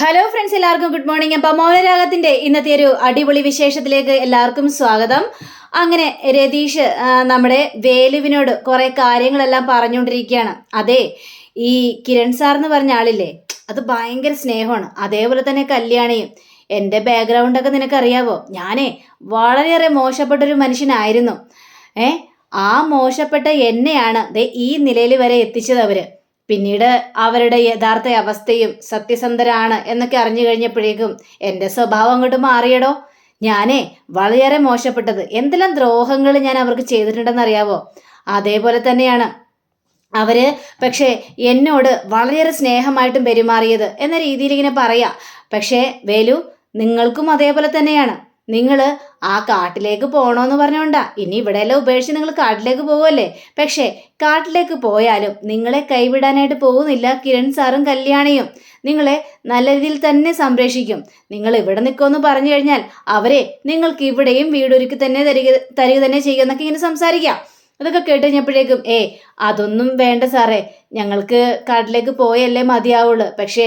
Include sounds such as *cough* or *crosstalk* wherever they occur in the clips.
Hello friends എല്ലാവർക്കും good morning അപ്പം മൗനരാഗത്തിന്റെ ഇന്നത്തെ ഒരു അടിപൊളി വിശേഷത്തിലേക്ക് എല്ലാവർക്കും സ്വാഗതം. അങ്ങനെ രതീഷ് നമ്മുടെ വേലുവിനോട് കുറേ കാര്യങ്ങളെല്ലാം പറഞ്ഞുകൊണ്ടിരിക്കുകയാണ്. അതെ ഈ കിരൺ സാർ എന്ന് പറഞ്ഞ ആളില്ലേ അത് ഭയങ്കര സ്നേഹമാണ്. അതേപോലെ തന്നെ കല്യാണിയും. എന്റെ ബാക്ക്ഗ്രൗണ്ടൊക്കെ നിനക്കറിയാവോ? ഞാനേ വളരെയേറെ മോശപ്പെട്ടൊരു മനുഷ്യനായിരുന്നു. ഏ ആ മോശപ്പെട്ട എന്നെയാണ് ദേ ഈ നിലയിൽ വരെ എത്തിച്ചത് അവർ. പിന്നീട് അവരുടെ യഥാർത്ഥ അവസ്ഥയും സത്യസന്ധരാണ് എന്നൊക്കെ അറിഞ്ഞു കഴിഞ്ഞപ്പോഴേക്കും എന്റെ സ്വഭാവം അങ്ങോട്ട് മാറിയടോ. ഞാനേ വളരെ മോശപ്പെട്ടത് എന്തെല്ലാം ദ്രോഹങ്ങൾ ഞാൻ അവർക്ക് ചെയ്തിട്ടുണ്ടെന്ന് അറിയാവോ അതേപോലെ തന്നെയാണ് അവർ പക്ഷേ എന്നോട് വളരെയേറെ സ്നേഹമായിട്ടും പെരുമാറിയത് എന്ന രീതിയിൽ ഇങ്ങനെ പറയാ. പക്ഷേ വേലു നിങ്ങൾക്കും അതേപോലെ തന്നെയാണ്. നിങ്ങൾ ആ കാട്ടിലേക്ക് പോകണമെന്ന് പറഞ്ഞോണ്ട. ഇനി ഇവിടെയെല്ലാം ഉപേക്ഷിച്ച് നിങ്ങൾ കാട്ടിലേക്ക് പോകുമല്ലേ പക്ഷേ കാട്ടിലേക്ക് പോയാലും നിങ്ങളെ കൈവിടാനായിട്ട് പോകുന്നില്ല കിരൺ സാറും കല്യാണിയും. നിങ്ങളെ നല്ല രീതിയിൽ തന്നെ സംരക്ഷിക്കും. നിങ്ങൾ ഇവിടെ നിൽക്കുമെന്ന് പറഞ്ഞു കഴിഞ്ഞാൽ അവരെ നിങ്ങൾക്ക് ഇവിടെയും വീടൊരുക്കി തന്നെ തരിക തരിക തന്നെ ചെയ്യുമെന്നൊക്കെ ഇങ്ങനെ സംസാരിക്കാം. അതൊക്കെ കേട്ട് കഴിഞ്ഞപ്പോഴേക്കും ഏ അതൊന്നും വേണ്ട സാറേ. ഞങ്ങൾക്ക് കാട്ടിലേക്ക് പോയല്ലേ മതിയാവുള്ളൂ. പക്ഷേ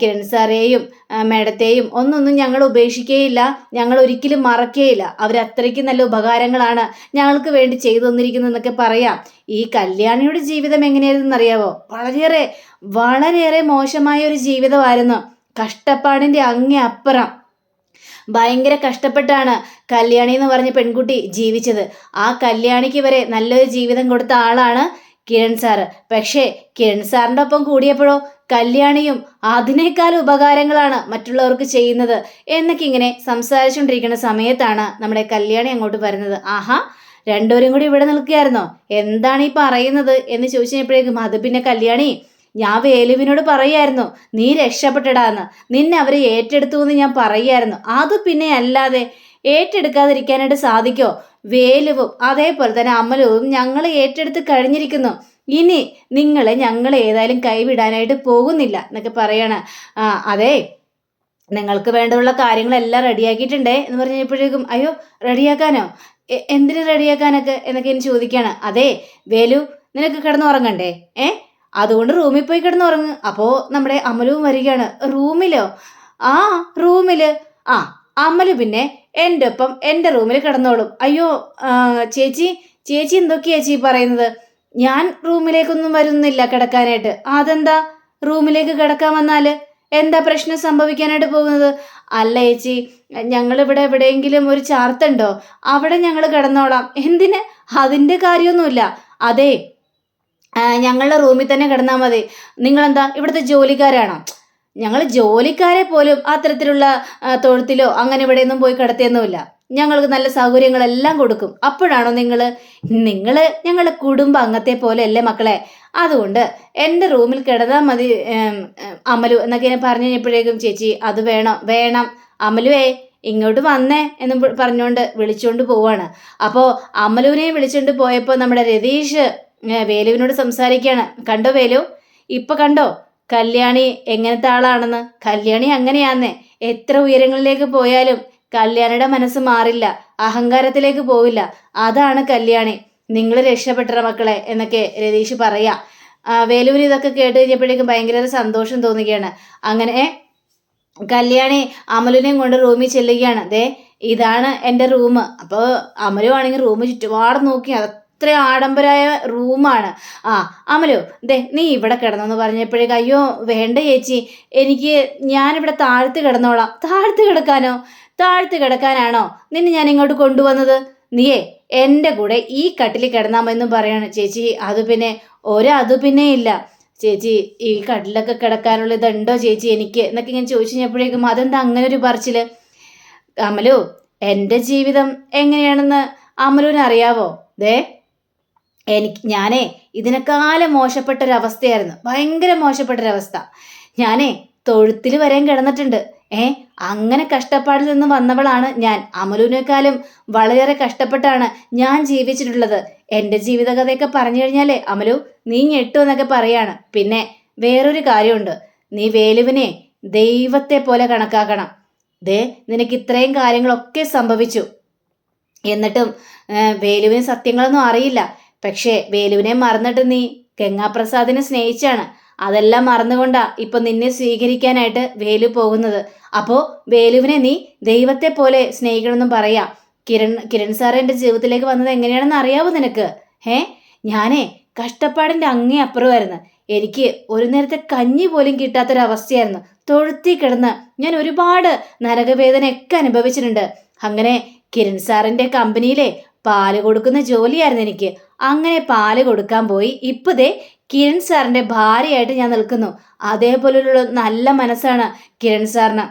കിരൺ സാറേയും മേഡത്തെയും ഒന്നൊന്നും ഞങ്ങൾ ഉപേക്ഷിക്കുകയില്ല ഞങ്ങൾ ഒരിക്കലും മറക്കുകയില്ല അവരത്രയ്ക്ക് നല്ല ഉപകാരങ്ങളാണ് ഞങ്ങൾക്ക് വേണ്ടി ചെയ്തു തന്നിരിക്കുന്നതെന്നൊക്കെ പറയാം. ഈ കല്യാണിയുടെ ജീവിതം എങ്ങനെയായിരുന്നു അറിയാവോ വളരെയേറെ വളരെയേറെ മോശമായ ഒരു ജീവിതമായിരുന്നു. കഷ്ടപ്പാടിന്റെ അങ്ങേ അപ്പുറം. ഭയങ്കര കഷ്ടപ്പെട്ടാണ് കല്യാണി എന്ന് പറഞ്ഞ പെൺകുട്ടി ജീവിച്ചത്. ആ കല്യാണിക്ക് വരെ നല്ലൊരു ജീവിതം കൊടുത്ത ആളാണ് കിരൺ സാറ് പക്ഷേ കിരൺ സാറിന്റെ ഒപ്പം കൂടിയപ്പോഴോ കല്യാണിയും അതിനേക്കാൾ ഉപകാരങ്ങളാണ് മറ്റുള്ളവർക്ക് ചെയ്യുന്നത് എന്നൊക്കെ ഇങ്ങനെ സംസാരിച്ചുകൊണ്ടിരിക്കുന്ന സമയത്താണ് നമ്മുടെ കല്യാണി അങ്ങോട്ട് വരുന്നത്. ആഹാ രണ്ടുപേരും കൂടി ഇവിടെ നിൽക്കുകയായിരുന്നോ? എന്താണ് ഈ പറയുന്നത് എന്ന് ചോദിച്ചപ്പോഴേക്കും അത് പിന്നെ കല്യാണി ഞാൻ വേലുവിനോട് പറയായിരുന്നു നീ രക്ഷപ്പെട്ടടാന്ന്. നിന്നെ അവരെ ഏറ്റെടുത്തു എന്ന് ഞാൻ പറയായിരുന്നു. അത് പിന്നെ അല്ലാതെ ഏറ്റെടുക്കാതിരിക്കാനായിട്ട് സാധിക്കോ? വേലുവും അതേപോലെ തന്നെ അമലവും ഞങ്ങൾ ഏറ്റെടുത്ത് കഴിഞ്ഞിരിക്കുന്നു. ഇനി നിങ്ങളെ ഞങ്ങൾ ഏതായാലും കൈവിടാനായിട്ട് പോകുന്നില്ല എന്നൊക്കെ പറയാണ്. ആ അതെ നിങ്ങൾക്ക് വേണ്ടുള്ള കാര്യങ്ങളെല്ലാം റെഡിയാക്കിയിട്ടുണ്ടേ എന്ന് പറഞ്ഞപ്പോഴേക്കും അയ്യോ റെഡിയാക്കാനോ? എന്തിനു റെഡിയാക്കാനൊക്കെ? എന്നൊക്കെ ഇനി ചോദിക്കുകയാണ്. അതെ വേലു നിനക്ക് കിടന്നുറങ്ങണ്ടേ? ഏ? അതുകൊണ്ട് റൂമിൽ പോയി കിടന്ന് ഉറങ്ങ് അപ്പോൾ നമ്മുടെ അമലും വരികയാണ്. റൂമിലോ? ആ റൂമിൽ. ആ അമൽ പിന്നെ എന്റെ ഒപ്പം എന്റെ റൂമിൽ കിടന്നോളും. അയ്യോ ചേച്ചി ചേച്ചി എന്തൊക്കെയാ ചേച്ചി പറയുന്നത്? ഞാൻ റൂമിലേക്കൊന്നും വരുന്നില്ല കിടക്കാനായിട്ട്. അതെന്താ? റൂമിലേക്ക് കിടക്കാൻ വന്നാൽ എന്താ പ്രശ്നം സംഭവിക്കാനായിട്ട് പോകുന്നത്? അല്ല ചേച്ചി ഞങ്ങളിവിടെ എവിടെയെങ്കിലും ഒരു ചാർത്തുണ്ടോ? അവിടെ ഞങ്ങൾ കിടന്നോളാം. എന്തിന്? അതിന്റെ കാര്യമൊന്നുമില്ല. അതെ ഞങ്ങളുടെ റൂമിൽ തന്നെ കിടന്നാൽ മതി. നിങ്ങളെന്താ? ഇവിടുത്തെ ജോലിക്കാരാണോ? ഞങ്ങൾ ജോലിക്കാരെ പോലും അത്തരത്തിലുള്ള തൊഴുത്തിലോ അങ്ങനെ ഇവിടെയൊന്നും പോയി കിടത്തിയൊന്നുമില്ല. ഞങ്ങൾക്ക് നല്ല സൗകര്യങ്ങളെല്ലാം കൊടുക്കും. അപ്പോഴാണോ നിങ്ങൾ നിങ്ങൾ ഞങ്ങളുടെ കുടുംബ അംഗത്തെ പോലെ അല്ലേ മക്കളെ? അതുകൊണ്ട് എന്റെ റൂമിൽ കിടന്നാൽ മതി അമലു എന്നൊക്കെ ഞാൻ പറഞ്ഞു കഴിഞ്ഞപ്പോഴേക്കും ചേച്ചി അത് വേണം വേണം. അമലുവേ ഇങ്ങോട്ട് വന്നേ എന്ന് പറഞ്ഞുകൊണ്ട് വിളിച്ചുകൊണ്ട് പോവാണ്. അപ്പോൾ അമലുവിനെ വിളിച്ചുകൊണ്ട് പോയപ്പോൾ നമ്മുടെ രതീഷ് വേലുവിനോട് സംസാരിക്കുകയാണ് കണ്ടോ വേലു? ഇപ്പൊ കണ്ടോ? കല്യാണി എങ്ങനത്തെ ആളാണെന്ന്? കല്യാണി അങ്ങനെയാന്നേ. എത്ര ഉയരങ്ങളിലേക്ക് പോയാലും കല്യാണിയുടെ മനസ്സ് മാറില്ല അഹങ്കാരത്തിലേക്ക് പോവില്ല. അതാണ് കല്യാണി. നിങ്ങൾ രക്ഷപ്പെട്ട മക്കളെ എന്നൊക്കെ രതീഷ് പറയാ. വേലുവിന് ഇതൊക്കെ കേട്ട് കഴിഞ്ഞപ്പോഴേക്കും ഭയങ്കര സന്തോഷം തോന്നുകയാണ്. അങ്ങനെ കല്യാണി അമലിനെയും കൊണ്ട് റൂമിൽ ചെല്ലുകയാണ്. ദേ ഇതാണ് എന്റെ റൂം. അപ്പോൾ അമലു ആണെങ്കിൽ റൂം ചുറ്റുപാട് നോക്കി അത്ര ആഡംബരമായ റൂമാണ്. ആ അമലോ ദേ നീ ഇവിടെ കിടന്നെന്ന് പറഞ്ഞപ്പോഴേക്ക് അയ്യോ വേണ്ട ചേച്ചി എനിക്ക് ഞാനിവിടെ താഴ്ത്ത് കിടന്നോളാം. താഴ്ത്ത് കിടക്കാനോ? താഴ്ത്ത് കിടക്കാനാണോ? നിന്നെ ഞാൻ ഇങ്ങോട്ട് കൊണ്ടുവന്നത്? നീയേ എന്റെ കൂടെ ഈ കട്ടിൽ കിടന്നാമെന്നും പറയാണ് ചേച്ചി. അത് പിന്നെ ഒരതു പിന്നെ ഇല്ല. ചേച്ചി ഈ കട്ടിലൊക്കെ കിടക്കാനുള്ള ഇതുണ്ടോ ചേച്ചി എനിക്ക്? എന്നൊക്കെ ഇങ്ങനെ ചോദിച്ചു കഴിഞ്ഞപ്പോഴേക്കും അതെന്താ അങ്ങനെ ഒരു പറച്ചിൽ അമലു എന്റെ ജീവിതം എങ്ങനെയാണെന്ന് അമലുവിന് അറിയാവോ? ദേ എനിക്ക് ഞാനേ ഇതിനേക്കാളും മോശപ്പെട്ടൊരവസ്ഥയായിരുന്നു. ഭയങ്കര മോശപ്പെട്ടൊരവസ്ഥ. ഞാനേ തൊഴുത്തിൽ വരാൻ കിടന്നിട്ടുണ്ട്. ഏ അങ്ങനെ കഷ്ടപ്പാടിൽ നിന്ന് വന്നവളാണ് ഞാൻ. അമലുവിനേക്കാളും വളരെയേറെ കഷ്ടപ്പെട്ടാണ് ഞാൻ ജീവിച്ചിട്ടുള്ളത്. എന്റെ ജീവിതകഥയൊക്കെ പറഞ്ഞു കഴിഞ്ഞാലേ അമലു നീ ഞെട്ടു എന്നൊക്കെ പറയാണ്. പിന്നെ വേറൊരു കാര്യമുണ്ട്. നീ വേലുവിനെ ദൈവത്തെ പോലെ കണക്കാക്കണം. ദേ നിനക്ക് ഇത്രയും കാര്യങ്ങളൊക്കെ സംഭവിച്ചു. എന്നിട്ടും വേലുവിന് സത്യങ്ങളൊന്നും അറിയില്ല. പക്ഷേ വേലുവിനെ മറന്നിട്ട് നീ ഗംഗാപ്രസാദിനെ സ്നേഹിച്ചാണ്. അതെല്ലാം മറന്നുകൊണ്ടാ ഇപ്പൊ നിന്നെ സ്വീകരിക്കാനായിട്ട് വേലു പോകുന്നത്. അപ്പോ വേലുവിനെ നീ ദൈവത്തെ പോലെ സ്നേഹിക്കണമെന്നും പറയാ. കിരൺ കിരൺ സാർ എന്റെ ജീവിതത്തിലേക്ക് വന്നത് എങ്ങനെയാണെന്ന് അറിയാവോ നിനക്ക്? ഏ ഞാനേ കഷ്ടപ്പാടിന്റെ അങ്ങേ അപ്പുറമായിരുന്നു. എനിക്ക് ഒരു നേരത്തെ കഞ്ഞി പോലും കിട്ടാത്തൊരവസ്ഥയായിരുന്നു. തൊഴുത്തി കിടന്ന് ഞാൻ ഒരുപാട് നരകവേദനയൊക്കെ അനുഭവിച്ചിട്ടുണ്ട്. അങ്ങനെ കിരൺ സാറിന്റെ കമ്പനിയിലെ പാൽ കൊടുക്കുന്ന ജോലിയായിരുന്നു എനിക്ക്. അങ്ങനെ പാൽ കൊടുക്കാൻ പോയി. ഇപ്പതേ കിരൺ സാറിന്റെ ഭാര്യയായിട്ട് ഞാൻ നിൽക്കുന്നു. അതേപോലുള്ള നല്ല മനസ്സാണ് കിരൺ സാറിന്.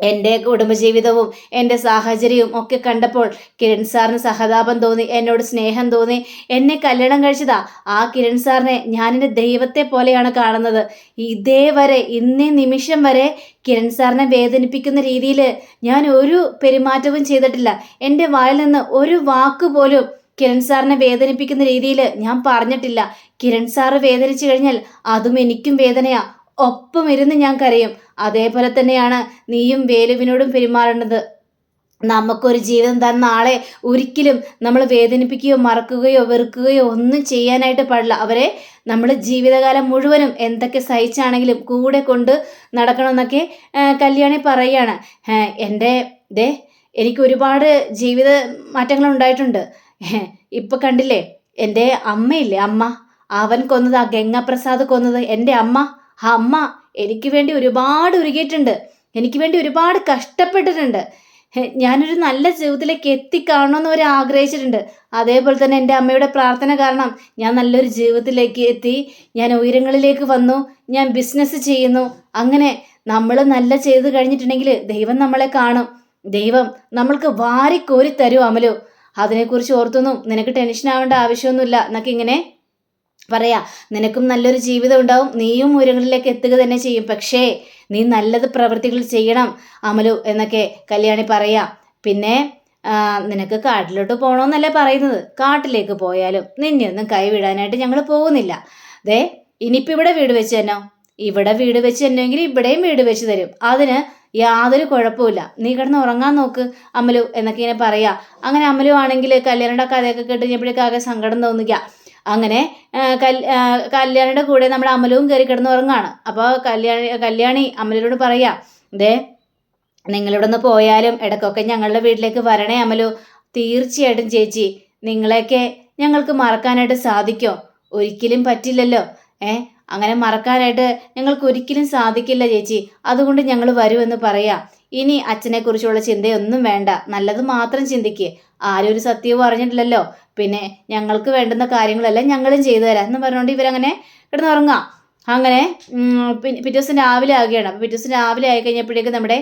എന്റെ കുടുംബജീവിതവും എന്റെ സാഹചര്യവും ഒക്കെ കണ്ടപ്പോൾ കിരൺ സാറിന് സഹതാപം തോന്നി എന്നോട് സ്നേഹം തോന്നി. എന്നെ കല്യാണം കഴിച്ചതാ. ആ കിരൺ സാറിനെ ഞാൻ എന്റെ ദൈവത്തെ പോലെയാണ് കാണുന്നത്. ഇതേവരെ ഇന്നേ നിമിഷം വരെ കിരൺ സാറിനെ വേദനിപ്പിക്കുന്ന രീതിയിൽ ഞാൻ ഒരു പെരുമാറ്റവും ചെയ്തിട്ടില്ല. എന്റെ വായിൽ നിന്ന് ഒരു വാക്ക് പോലും കിരൺ സാറിനെ വേദനിപ്പിക്കുന്ന രീതിയിൽ ഞാൻ പറഞ്ഞിട്ടില്ല. കിരൺ സാറ് വേദനിച്ചു കഴിഞ്ഞാൽ അതും എനിക്കും വേദനയാ. ഒപ്പം ഇരുന്ന് ഞാൻ കരയും. അതേപോലെ തന്നെയാണ് നീയും വേലുവിനോടും പെരുമാറേണ്ടത്. നമുക്കൊരു ജീവിതം തന്ന ആളെ ഒരിക്കലും നമ്മൾ വേദനിപ്പിക്കുകയോ മറക്കുകയോ വെറുക്കുകയോ ഒന്നും ചെയ്യാനായിട്ട് പാടില്ല. അവരെ നമ്മൾ ജീവിതകാലം മുഴുവനും എന്തൊക്കെ സഹിച്ചാണെങ്കിലും കൂടെ കൊണ്ട് നടക്കണമെന്നൊക്കെ കല്യാണി പറയുകയാണ് എന്റെ ദേ എനിക്ക് ഒരുപാട് ജീവിത മാറ്റങ്ങൾ ഉണ്ടായിട്ടുണ്ട്. *laughs* ഇപ്പൊ കണ്ടില്ലേ? എന്റെ അമ്മയില്ലേ അമ്മ? അവൻ കൊന്നത് ആ ഗംഗാപ്രസാദ് കൊന്നത് എന്റെ അമ്മ. ആ അമ്മ എനിക്ക് വേണ്ടി ഒരുപാട് ഉരുകിയിട്ടുണ്ട് എനിക്ക് വേണ്ടി ഒരുപാട് കഷ്ടപ്പെട്ടിട്ടുണ്ട്. ഞാനൊരു നല്ല ജീവിതത്തിലേക്ക് എത്തിക്കാണോന്ന് അവർ ആഗ്രഹിച്ചിട്ടുണ്ട്. അതേപോലെ തന്നെ എന്റെ അമ്മയുടെ പ്രാർത്ഥന കാരണം ഞാൻ നല്ലൊരു ജീവിതത്തിലേക്ക് എത്തി. ഞാൻ ഉയരങ്ങളിലേക്ക് വന്നു. ഞാൻ ബിസിനസ് ചെയ്യുന്നു. അങ്ങനെ നമ്മൾ നല്ല ചെയ്ത് കഴിഞ്ഞിട്ടുണ്ടെങ്കിൽ ദൈവം നമ്മളെ കാണും. ദൈവം നമ്മൾക്ക് വാരിക്കോരി തരും അമലു. അതിനെക്കുറിച്ച് ഓർത്തൊന്നും നിനക്ക് ടെൻഷൻ ആവേണ്ട ആവശ്യമൊന്നുമില്ല. എന്നൊക്കെ ഇങ്ങനെ പറയാ. നിനക്കും നല്ലൊരു ജീവിതം ഉണ്ടാവും. നീയും ഉയരങ്ങളിലേക്ക് എത്തുക തന്നെ ചെയ്യും. പക്ഷേ നീ നല്ലത് പ്രവൃത്തികൾ ചെയ്യണം അമലു എന്നൊക്കെ കല്യാണി പറയാം. പിന്നെ നിനക്ക് കാട്ടിലോട്ട് പോകണമെന്നല്ലേ പറയുന്നത്. കാട്ടിലേക്ക് പോയാലും നിന്നെയൊന്നും കൈവിടാനായിട്ട് ഞങ്ങൾ പോകുന്നില്ല. ദേ ഇനിയിപ്പോൾ ഇവിടെ വീട് വെച്ച് തന്നോ? ഇവിടെ വീട് വെച്ച് തന്നെങ്കിൽ ഇവിടെയും വീട് വെച്ച് തരും. അതിന് യാതൊരു കുഴപ്പമില്ല നീ കിടന്ന് ഉറങ്ങാൻ നോക്ക് അമലു എന്നൊക്കെ ഇങ്ങനെ പറയാ. അങ്ങനെ അമലു ആണെങ്കിൽ കല്യാണിയുടെ കഥയൊക്കെ കേട്ട് കഴിഞ്ഞപ്പോഴേക്കും ആകെ സങ്കടം തോന്നുക. അങ്ങനെ കല്യാണിയുടെ കൂടെ നമ്മുടെ അമലവും കയറി കിടന്ന് ഉറങ്ങാണ്. അപ്പോൾ കല്യാണി കല്യാണി അമലിനോട് പറയാ ദേ നിങ്ങളിവിടെ നിന്ന് പോയാലും ഇടയ്ക്കൊക്കെ ഞങ്ങളുടെ വീട്ടിലേക്ക് വരണേ അമലു. തീർച്ചയായിട്ടും ചേച്ചി നിങ്ങളെയൊക്കെ ഞങ്ങൾക്ക് മറക്കാനായിട്ട് സാധിക്കോ? ഒരിക്കലും പറ്റില്ലല്ലോ. ഏ അങ്ങനെ മറക്കാനായിട്ട് ഞങ്ങൾക്ക് ഒരിക്കലും സാധിക്കില്ല ചേച്ചി. അതുകൊണ്ട് ഞങ്ങൾ വരുമെന്ന് പറയാം. ഇനി അച്ഛനെക്കുറിച്ചുള്ള ചിന്തയൊന്നും വേണ്ട. നല്ലത് മാത്രം ചിന്തിക്ക്. ആരും ഒരു സത്യവും അറിഞ്ഞിട്ടില്ലല്ലോ. പിന്നെ ഞങ്ങൾക്ക് വേണ്ടുന്ന കാര്യങ്ങളെല്ലാം ഞങ്ങളും ചെയ്തു തരാം എന്ന് പറഞ്ഞുകൊണ്ട് ഇവരങ്ങനെ കിടന്നുറങ്ങാം അങ്ങനെ പിറ്റേ ദിവസം രാവിലെ ആകുകയാണ് അപ്പോൾ പിറ്റേ ദിവസം രാവിലെ ആയി കഴിഞ്ഞപ്പോഴേക്കും നമ്മുടെ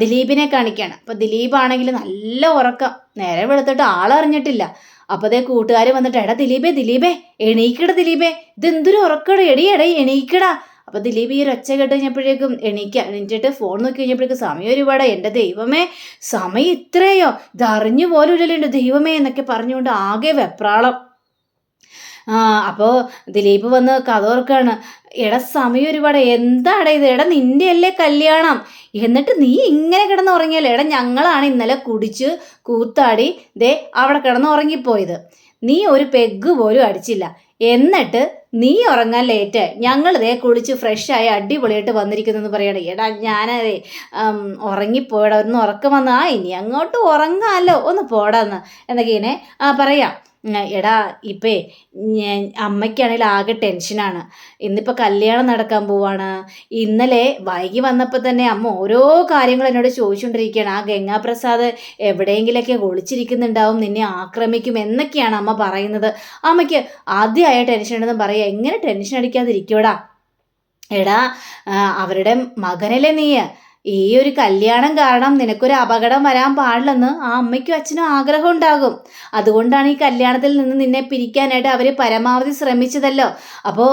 ദിലീപിനെ കാണിക്കുകയാണ് അപ്പോൾ ദിലീപ് ആണെങ്കിൽ നല്ല ഉറക്കം. നേരെ വെളുത്തിട്ട് ആളറിഞ്ഞിട്ടില്ല. അപ്പോൾ അതേ കൂട്ടുകാർ വന്നിട്ട് എടാ ദിലീപേ ദിലീപേ എണീക്കട ദിലീപേ. ഇതെന്തൊരു ഉറക്കട എടി എടേ എണീക്കടാ. അപ്പോൾ ദിലീപ് ഈ ഒരു ഒച്ച കേട്ട് കഴിഞ്ഞപ്പോഴേക്കും എണീക്ക എണീറ്റിട്ട് ഫോൺ നോക്കി കഴിഞ്ഞപ്പോഴേക്കും സമയം ഒരുപാട് എന്റെ ദൈവമേ സമയം ഇത്രയോ. ഇതറിഞ്ഞു പോലും ഇല്ലല്ലോ ദൈവമേ എന്നൊക്കെ പറഞ്ഞുകൊണ്ട് ആകെ വെപ്രാളം. അപ്പോൾ ദിലീപ് വന്ന് കഥ ഓർക്കാണ്. എടാ സമയം ഒരുപാട്. എന്താടാ ഇത്? എടാ നിന്റെ അല്ലേ കല്യാണം? എന്നിട്ട് നീ ഇങ്ങനെ കിടന്ന് ഉറങ്ങിയല്ലോ എടാ ഞങ്ങളാണ് ഇന്നലെ കുടിച്ച് കൂത്താടി ദേ അവിടെ കിടന്ന് ഉറങ്ങിപ്പോയത് നീ ഒരു പെഗ് പോലും അടിച്ചില്ല. എന്നിട്ട് നീ ഉറങ്ങാൻ ലേറ്റ് ഞങ്ങൾ ദേ കുളിച്ച് ഫ്രഷായി അടിപൊളിയായിട്ട് വന്നിരിക്കുന്നു പറയണേ. എടാ ഞാനതേ ഉറങ്ങിപ്പോയടാ. ഒന്ന് ഉറക്കം ആ ഇനി അങ്ങോട്ട് ഉറങ്ങാമല്ലോ ഒന്ന് പോടാന്ന്. എന്നൊക്കെ ഇങ്ങനെ പറയാം. എടാ ഇപ്പേ അമ്മയ്ക്കാണെങ്കിൽ ആകെ ടെൻഷനാണ്. ഇന്നിപ്പോൾ കല്യാണം നടക്കാൻ പോവാണ്. ഇന്നലെ വൈകി വന്നപ്പോൾ തന്നെ അമ്മ ഓരോ കാര്യങ്ങൾ എന്നോട് ചോദിച്ചുകൊണ്ടിരിക്കുകയാണ് ആ ഗംഗാപ്രസാദ് എവിടെയെങ്കിലൊക്കെ ഒളിച്ചിരിക്കുന്നുണ്ടാവും നിന്നെ ആക്രമിക്കും എന്നൊക്കെയാണ് അമ്മ പറയുന്നത്. അമ്മയ്ക്ക് ആദ്യമായ ടെൻഷൻ ഉണ്ടെന്ന് പറയാം. എങ്ങനെ ടെൻഷൻ അടിക്കാതിരിക്കോടാ എടാ അവരുടെ മകനല്ലേ നീ ഈ ഒരു കല്യാണം കാരണം നിനക്കൊരു അപകടം വരാൻ പാടില്ലെന്ന് ആ അമ്മയ്ക്കും അച്ഛനും ആഗ്രഹം ഉണ്ടാകും അതുകൊണ്ടാണ് ഈ കല്യാണത്തിൽ നിന്ന് നിന്നെ പിരിക്കാനായിട്ട് അവർ പരമാവധി ശ്രമിച്ചതല്ലോ. അപ്പോൾ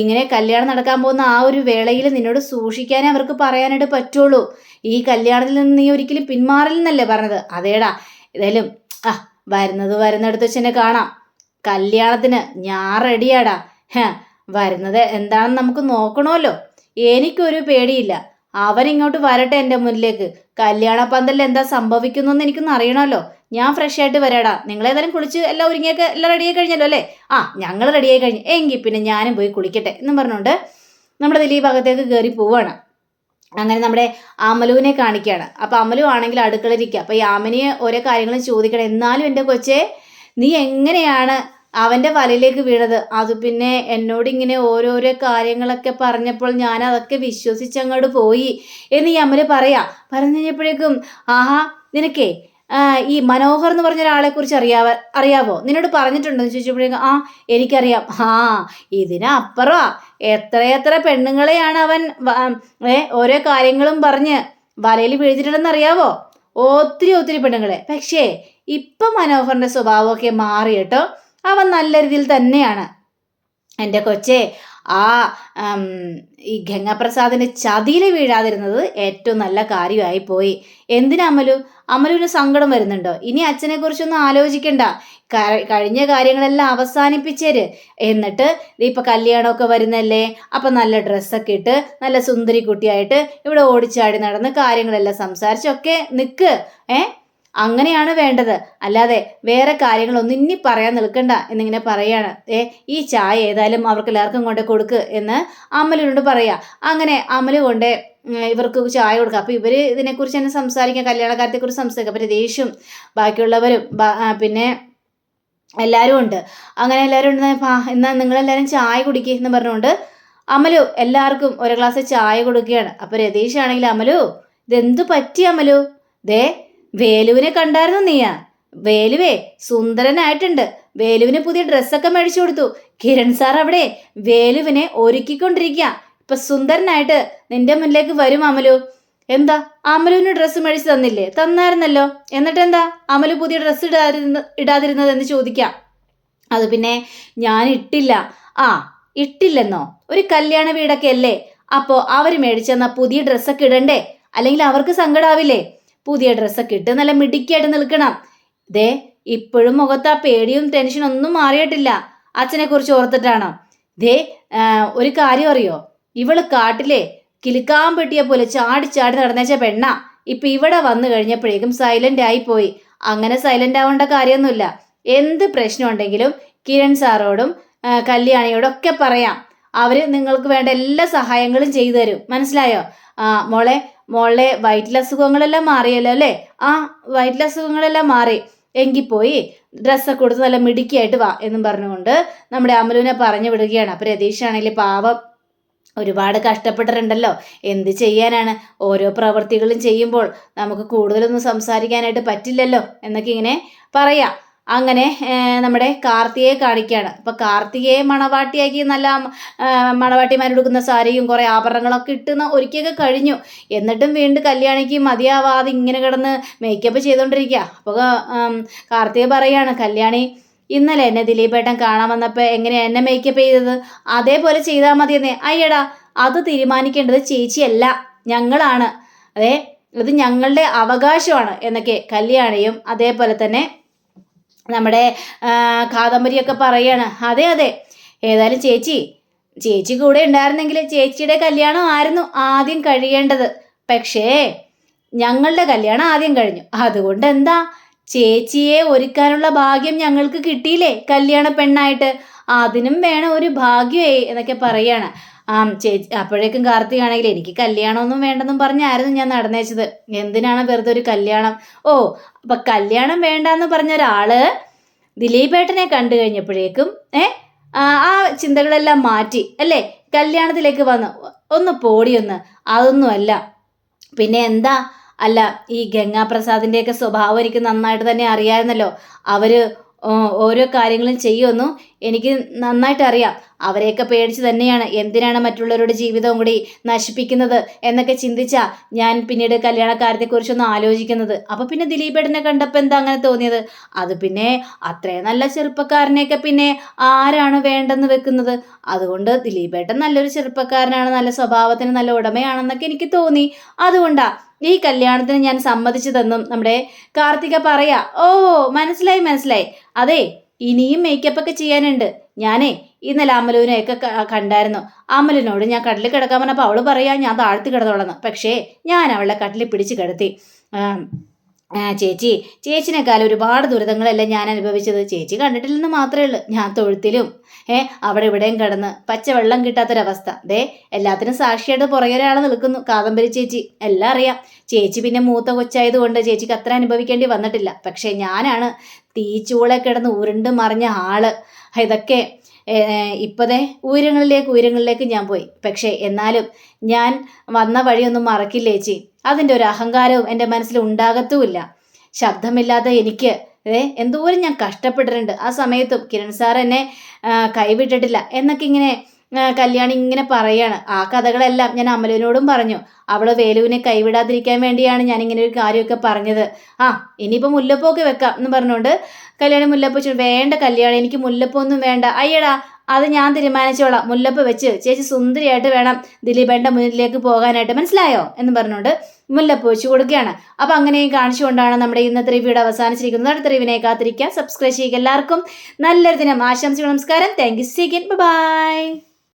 ഇങ്ങനെ കല്യാണം നടക്കാൻ പോകുന്ന ആ ഒരു വേളയിൽ നിന്നോട് സൂക്ഷിക്കാനേ അവർക്ക് പറയാനായിട്ട് പറ്റുള്ളൂ. ഈ കല്യാണത്തിൽ നിന്ന് നീ ഒരിക്കലും പിന്മാറില്ലെന്നല്ലേ പറഞ്ഞത്? അതേടാ ഏതായാലും ആ വരുന്നത് വരുന്നിടത്ത് വെച്ച് കാണാം. കല്യാണത്തിന് ഞാൻ റെഡിയാടാ വരുന്നത് എന്താണെന്ന് നമുക്ക് നോക്കണമല്ലോ. എനിക്കൊരു പേടിയില്ല. അവൻ ഇങ്ങോട്ട് വരട്ടെ എന്റെ മുന്നിലേക്ക്. കല്യാണ പന്തലിൽ എന്താ സംഭവിക്കുന്നു എനിക്കൊന്ന് അറിയണമല്ലോ. ഞാൻ ഫ്രഷ് ആയിട്ട് വരാടാ. നിങ്ങളേതായാലും കുളിച്ച് എല്ലാം ഒരുങ്ങിയൊക്കെ എല്ലാം റെഡിയായി കഴിഞ്ഞല്ലോ അല്ലേ? ആ ഞങ്ങൾ റെഡിയായി കഴിഞ്ഞു. എങ്കിൽ പിന്നെ ഞാനും പോയി കുളിക്കട്ടെ എന്നും പറഞ്ഞുകൊണ്ട് നമ്മുടെ ദിലീപ് അകത്തേക്ക് കയറി പോവാണ്. അങ്ങനെ നമ്മുടെ അമലുവിനെ കാണിക്കുകയാണ് അപ്പോൾ അമലു ആണെങ്കിൽ അടുക്കളയിരിക്കുക അപ്പോൾ ഈ ആമനിയെ ഓരോ കാര്യങ്ങളും ചോദിക്കണം. എന്നാലും എന്റെ കൊച്ചേ നീ എങ്ങനെയാണ് അവന്റെ വലയിലേക്ക് വീണത്. അത് പിന്നെ എന്നോട് ഇങ്ങനെ ഓരോരോ കാര്യങ്ങളൊക്കെ പറഞ്ഞപ്പോൾ ഞാൻ അതൊക്കെ വിശ്വസിച്ച് അങ്ങോട്ട് പോയി എന്ന് ഈ അമൽ പറയാ. പറഞ്ഞു കഴിഞ്ഞപ്പോഴേക്കും ആഹാ നിനക്കേ ഈ മനോഹർ എന്ന് പറഞ്ഞ ഒരാളെ കുറിച്ച് അറിയാവ അറിയാവോ? നിന്നോട് പറഞ്ഞിട്ടുണ്ടോ? എന്ന് ചോദിച്ചപ്പോഴേക്കും ആ എനിക്കറിയാം. ആ ഇതിനപ്പുറമാ എത്രയെത്ര പെണ്ണുങ്ങളെയാണ് അവൻ ഓരോ കാര്യങ്ങളും പറഞ്ഞ് വലയിൽ വീഴ്ത്തിട്ടുണ്ടെന്ന് അറിയാവോ ഒത്തിരി ഒത്തിരി പെണ്ണുങ്ങളെ. പക്ഷേ ഇപ്പം മനോഹറിന്റെ സ്വഭാവമൊക്കെ മാറി കേട്ടോ. അവൻ നല്ല രീതിയിൽ തന്നെയാണ്. എന്റെ കൊച്ചെ ആ ഈ ഗംഗാപ്രസാദിന്റെ ചതിയിൽ വീഴാതിരുന്നത് ഏറ്റവും നല്ല കാര്യമായി പോയി. എന്തിനാ അമലു? അമലുവിന് സങ്കടം വരുന്നുണ്ടോ? ഇനി അച്ഛനെ കുറിച്ചൊന്നും ആലോചിക്കണ്ട. കഴിഞ്ഞ കാര്യങ്ങളെല്ലാം അവസാനിപ്പിച്ചേര്. എന്നിട്ട് ഇപ്പൊ കല്യാണമൊക്കെ വരുന്നല്ലേ? അപ്പൊ നല്ല ഡ്രസ്സൊക്കെ ഇട്ട് നല്ല സുന്ദരി കുട്ടിയായിട്ട് ഇവിടെ ഓടിച്ചാടി നടന്ന് കാര്യങ്ങളെല്ലാം സംസാരിച്ചൊക്കെ നിൽക്ക് ഏ? അങ്ങനെയാണ് വേണ്ടത്. അല്ലാതെ വേറെ കാര്യങ്ങളൊന്നും ഇനി പറയാൻ നിൽക്കണ്ട എന്നിങ്ങനെ പറയാണ്. ഏ ഈ ചായ ഏതായാലും അവർക്ക് എല്ലാവർക്കും കൊണ്ട് കൊടുക്ക് എന്ന് അമലിനോട് പറയാ. അങ്ങനെ അമൽ കൊണ്ട് ഇവർക്ക് ചായ കൊടുക്കുക അപ്പോൾ ഇവർ ഇതിനെക്കുറിച്ച് തന്നെ സംസാരിക്കാം കല്യാണക്കാര്യത്തെക്കുറിച്ച് സംസാരിക്കാം അപ്പോൾ രതീഷും ബാക്കിയുള്ളവരും പിന്നെ എല്ലാവരും ഉണ്ട്. അങ്ങനെ എല്ലാവരും ഉണ്ട്. എന്നാൽ നിങ്ങളെല്ലാവരും ചായ കുടിക്കുക എന്ന് പറഞ്ഞുകൊണ്ട് അമലു എല്ലാവർക്കും ഒരു ഗ്ലാസ് ചായ കൊടുക്കുകയാണ്. അപ്പോൾ രതീഷ് ആണെങ്കിൽ അമലു ഇതെന്തു പറ്റി അമലു? ദേ വേലുവിനെ കണ്ടായിരുന്നു നീയാ. വേലുവേ സുന്ദരനായിട്ടുണ്ട്. വേലുവിന് പുതിയ ഡ്രസ്സൊക്കെ മേടിച്ചു കൊടുത്തു. കിരൺ സാർ അവിടെ വേലുവിനെ ഒരുക്കിക്കൊണ്ടിരിക്കുക ഇപ്പൊ സുന്ദരനായിട്ട് നിന്റെ മുന്നിലേക്ക് വരും അമലു. എന്താ? അമലുവിന് ഡ്രസ്സ് മേടിച്ചു തന്നില്ലേ? തന്നായിരുന്നല്ലോ. എന്നിട്ട് എന്താ അമലു പുതിയ ഡ്രസ്സ് ഇടാതിരുന്ന ഇടാതിരുന്നത് എന്ന് ചോദിക്കാം. അത് പിന്നെ ഞാൻ ഇട്ടില്ല. ആ ഇട്ടില്ലെന്നോ? ഒരു കല്യാണ വീടൊക്കെ അല്ലേ? അപ്പോൾ അവർ മേടിച്ചെന്നാ പുതിയ ഡ്രസ്സൊക്കെ ഇടണ്ടേ? അല്ലെങ്കിൽ അവർക്ക് സങ്കടാവില്ലേ? പുതിയ ഡ്രസ്സൊക്കെ ഇട്ട് നല്ല മിടുക്കിയായിട്ട് നിൽക്കണം. ദേ ഇപ്പോഴും മുഖത്ത് ആ പേടിയും ടെൻഷനും ഒന്നും മാറിയിട്ടില്ല. അച്ഛനെ കുറിച്ച് ഓർത്തിട്ടാണോ. ദേ ഒരു കാര്യം അറിയോ? ഇവൾ കാട്ടിലെ കിലുക്കാൻ പെട്ടിയെ പോലെ ചാടി ചാടി നടന്നേച്ച പെണ്ണ. ഇപ്പൊ ഇവിടെ വന്നു കഴിഞ്ഞപ്പോഴേക്കും സൈലന്റ് ആയി പോയി. അങ്ങനെ സൈലന്റ് ആവേണ്ട കാര്യമൊന്നുമില്ല. എന്ത് പ്രശ്നം ഉണ്ടെങ്കിലും കിരൺ സാറോടും കല്യാണിയോടും ഒക്കെ പറയാം. അവർ നിങ്ങൾക്ക് വേണ്ട എല്ലാ സഹായങ്ങളും ചെയ്തു തരും. മനസ്സിലായോ? മോളെ മോളെ വയറ്റിലെ അസുഖങ്ങളെല്ലാം മാറിയല്ലോ അല്ലേ? ആ വയറ്റിലെ അസുഖങ്ങളെല്ലാം മാറി. എങ്കിൽ പോയി ഡ്രസ്സൊക്കെ കൊടുത്ത് നല്ല മിടുക്കിയായിട്ട് വാ എന്നും പറഞ്ഞുകൊണ്ട് നമ്മുടെ അമലുവിനെ പറഞ്ഞു വിടുകയാണ്. അപ്പം രതീഷാണെങ്കിൽ പാവം ഒരുപാട് കഷ്ടപ്പെട്ടിട്ടുണ്ടല്ലോ. എന്ത് ചെയ്യാനാണ്? ഓരോ പ്രവൃത്തികളും ചെയ്യുമ്പോൾ നമുക്ക് കൂടുതലൊന്നും സംസാരിക്കാനായിട്ട് പറ്റില്ലല്ലോ എന്നൊക്കെ ഇങ്ങനെ പറയാം. അങ്ങനെ നമ്മുടെ കാർത്തികയെ കാണിക്കുകയാണ് അപ്പോൾ കാർത്തികയെ മണവാട്ടിയാക്കി നല്ല മണവാട്ടിമാരെടുക്കുന്ന സാരിയും കുറേ ആഭരണങ്ങളൊക്കെ ഇട്ടുന്ന ഒരുക്കിയൊക്കെ കഴിഞ്ഞു. എന്നിട്ടും വീണ്ടും കല്യാണിക്ക് മതിയാവാതെ ഇങ്ങനെ കിടന്ന് മേക്കപ്പ് ചെയ്തുകൊണ്ടിരിക്കുക അപ്പോൾ കാർത്തിക പറയാണ് കല്യാണി ഇന്നലെ എന്നെ ദിലീപേട്ടൻ കാണാൻ വന്നപ്പോൾ എങ്ങനെയാണ് എന്നെ മേക്കപ്പ് ചെയ്തത്? അതേപോലെ ചെയ്താൽ മതിയെന്നേ. അയ്യടാ അത് തീരുമാനിക്കേണ്ടത് ചേച്ചിയല്ല ഞങ്ങളാണ്. അതെ ഇത് ഞങ്ങളുടെ അവകാശമാണ് എന്നൊക്കെ കല്യാണിയും അതേപോലെ തന്നെ നമ്മുടെ കാദംബരിയൊക്കെ പറയാണ്. അതെ അതെ. ഏതായാലും ചേച്ചി ചേച്ചി കൂടെ ഉണ്ടായിരുന്നെങ്കിൽ ചേച്ചിയുടെ കല്യാണം ആയിരുന്നു ആദ്യം കഴിയേണ്ടത്. പക്ഷേ ഞങ്ങളുടെ കല്യാണം ആദ്യം കഴിഞ്ഞു. അതുകൊണ്ട് എന്താ? ചേച്ചിയെ ഒരുക്കാനുള്ള ഭാഗ്യം ഞങ്ങൾക്ക് കിട്ടിയില്ലേ കല്യാണ പെണ്ണായിട്ട്? അതിനും വേണം ഒരു ഭാഗ്യമേ എന്നൊക്കെ പറയാണ്. ആ ചേച്ചി അപ്പോഴേക്കും കാർത്തികാണെങ്കിൽ എനിക്ക് കല്യാണമൊന്നും വേണ്ടെന്നും പറഞ്ഞായിരുന്നു ഞാൻ നടന്നേച്ചത്. എന്തിനാണ് വെറുതെ ഒരു കല്യാണം? ഓ അപ്പൊ കല്യാണം വേണ്ടെന്ന് പറഞ്ഞ ഒരാൾ ദിലീപേട്ടനെ കണ്ടു കഴിഞ്ഞപ്പോഴേക്കും ഏ ആ ചിന്തകളെല്ലാം മാറ്റി അല്ലേ? കല്യാണത്തിലേക്ക് വന്നു ഒന്ന് പോടിയൊന്ന് അതൊന്നുമല്ല. പിന്നെ എന്താ? അല്ല ഈ ഗംഗാപ്രസാദിന്റെയൊക്കെ സ്വഭാവം എനിക്ക് നന്നായിട്ട് തന്നെ അറിയാമായിരുന്നല്ലോ അവർ ഓരോ കാര്യങ്ങളും ചെയ്യുമെന്നും എനിക്ക് നന്നായിട്ട് അറിയാം അവരെയൊക്കെ പേടിച്ച് തന്നെയാണ് എന്തിനാണ് മറ്റുള്ളവരുടെ ജീവിതവും കൂടി നശിപ്പിക്കുന്നത് എന്നൊക്കെ ചിന്തിച്ചാ ഞാൻ പിന്നീട് കല്യാണക്കാര്യത്തെക്കുറിച്ചൊന്നും ആലോചിക്കുന്നത്. അപ്പോൾ പിന്നെ ദിലീപേട്ടനെ കണ്ടപ്പോൾ എന്താ അങ്ങനെ തോന്നിയത്? അത് പിന്നെ അത്രയും നല്ല ചെറുപ്പക്കാരനെയൊക്കെ പിന്നെ ആരാണ് വേണ്ടെന്ന് വെക്കുന്നത്? അതുകൊണ്ട് ദിലീപേട്ടൻ നല്ലൊരു ചെറുപ്പക്കാരനാണ് നല്ല സ്വഭാവത്തിന് നല്ല ഉടമയാണെന്നൊക്കെ എനിക്ക് തോന്നി. അതുകൊണ്ടാ ഈ കല്യാണത്തിന് ഞാൻ സമ്മതിച്ചതെന്നും നമ്മുടെ കാർത്തിക പറയാ ഓ മനസ്സിലായി മനസ്സിലായി. അതെ ഇനിയും മേക്കപ്പ് ഒക്കെ ചെയ്യാനുണ്ട്. ഞാനേ ഇന്നലെ അമലുവിനെയൊക്കെ കണ്ടായിരുന്നു. അമലിനോട് ഞാൻ കട്ടിൽ കിടക്കാൻ പറഞ്ഞപ്പോൾ അവൾ പറയാ ഞാൻ താഴ്ത്തി കിടന്നോളന്ന്. പക്ഷേ ഞാൻ അവളെ കട്ടിൽ പിടിച്ച് കിടത്തി. ചേച്ചി ചേച്ചിനെക്കാളും ഒരുപാട് ദുരിതങ്ങളല്ലേ ഞാൻ അനുഭവിച്ചത്. ചേച്ചി കണ്ടിട്ടില്ലെന്ന് മാത്രമേ ഉള്ളൂ. ഞാൻ തൊഴുത്തിലും ഏ അവിടെ ഇവിടെയും കിടന്ന് പച്ചവെള്ളം കിട്ടാത്തൊരവസ്ഥ. ദേ എല്ലാത്തിനും സാക്ഷിയായിട്ട് പുറകെ ഒരാൾ നിൽക്കുന്നു. കാദംബരി ചേച്ചി എല്ലാം അറിയാം. ചേച്ചി പിന്നെ മൂത്ത കൊച്ചായതുകൊണ്ട് ചേച്ചിക്ക് അത്ര അനുഭവിക്കേണ്ടി വന്നിട്ടില്ല. പക്ഷേ ഞാനാണ് തീച്ചൂളെ കിടന്ന് ഉരുണ്ട് മറിഞ്ഞ ആൾ. ഇതൊക്കെ ഏ, ഇപ്പതേ ഉയരങ്ങളിലേക്ക് ഉയരങ്ങളിലേക്ക് ഞാൻ പോയി. പക്ഷേ എന്നാലും ഞാൻ വന്ന വഴിയൊന്നും മറക്കില്ല ചേച്ചി അതിന്റെ ഒരു അഹങ്കാരവും എന്റെ മനസ്സിൽ ഉണ്ടാകത്തുമില്ല. ശബ്ദമില്ലാതെ എനിക്ക് ഏ എന്തോരം ഞാൻ കഷ്ടപ്പെട്ടിട്ടുണ്ട്. ആ സമയത്തും കിരൺ സാർ എന്നെ കൈവിട്ടിട്ടില്ല. എന്നൊക്കെ ഇങ്ങനെ കല്യാണി ഇങ്ങനെ പറയാണ്. ആ കഥകളെല്ലാം ഞാൻ അമലുവിനോടും പറഞ്ഞു. അവൾ വേലുവിനെ കൈവിടാതിരിക്കാൻ വേണ്ടിയാണ് ഞാൻ ഇങ്ങനെ ഒരു കാര്യമൊക്കെ പറഞ്ഞത്. ആ ഇനിയിപ്പോൾ മുല്ലപ്പൊക്കെ വെക്കാം എന്ന് പറഞ്ഞുകൊണ്ട് കല്യാണി മുല്ലപ്പ വേണ്ട കല്യാണി എനിക്ക് മുല്ലപ്പൊന്നും വേണ്ട. അയ്യടാ അത് ഞാൻ തീരുമാനിച്ചോളാം. മുല്ലപ്പ് വെച്ച് ചേച്ചി സുന്ദരിയായിട്ട് വേണം ദിലീപേന്റെ മുന്നിലേക്ക് പോകാനായിട്ട്. മനസ്സിലായോ? എന്ന് പറഞ്ഞുകൊണ്ട് മുല്ലപ്പ് വെച്ച് കൊടുക്കുകയാണ്. അപ്പം അങ്ങനെയും കാണിച്ചുകൊണ്ടാണ് നമ്മുടെ ഇന്നത്തെ റിവ്യൂടെ അവസാനിച്ചിരിക്കുന്നത്. അടുത്ത റിവിനെ കാത്തിരിക്കുക സബ്സ്ക്രൈബ് ചെയ്യുക എല്ലാവർക്കും. നല്ലൊരു ദിനം. ആശംസകൾ നമസ്കാരം. Thank you സീഗൻ by